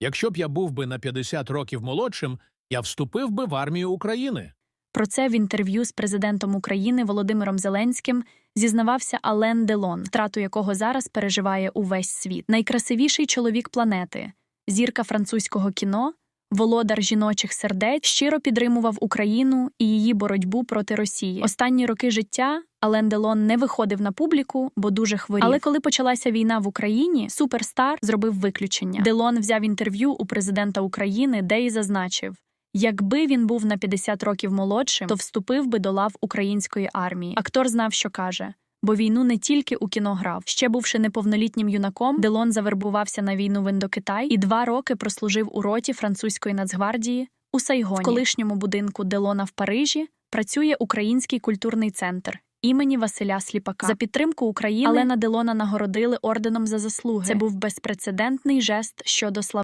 Якщо б я був би на 50 років молодшим, я вступив би в армію України. Про це в інтерв'ю з президентом України Володимиром Зеленським зізнавався Ален Делон, втрату якого зараз переживає увесь світ. Найкрасивіший чоловік планети, зірка французького кіно, володар жіночих сердець, щиро підтримував Україну і її боротьбу проти Росії. Останні роки життя Ален Делон не виходив на публіку, бо дуже хворів. Але коли почалася війна в Україні, суперстар зробив виключення. Делон взяв інтерв'ю у президента України, де й зазначив. Якби він був на 50 років молодшим, то вступив би до лав української армії. Актор знав, що каже. Бо війну не тільки у кіно грав. Ще бувши неповнолітнім юнаком, Делон завербувався на війну в Індокитай і два роки прослужив у роті французької нацгвардії у Сайгоні. В колишньому будинку Делона в Парижі працює Український культурний центр імені Василя Сліпака. За підтримку України Алена Делона нагородили орденом за заслуги. Це був безпрецедентний жест щодо слави.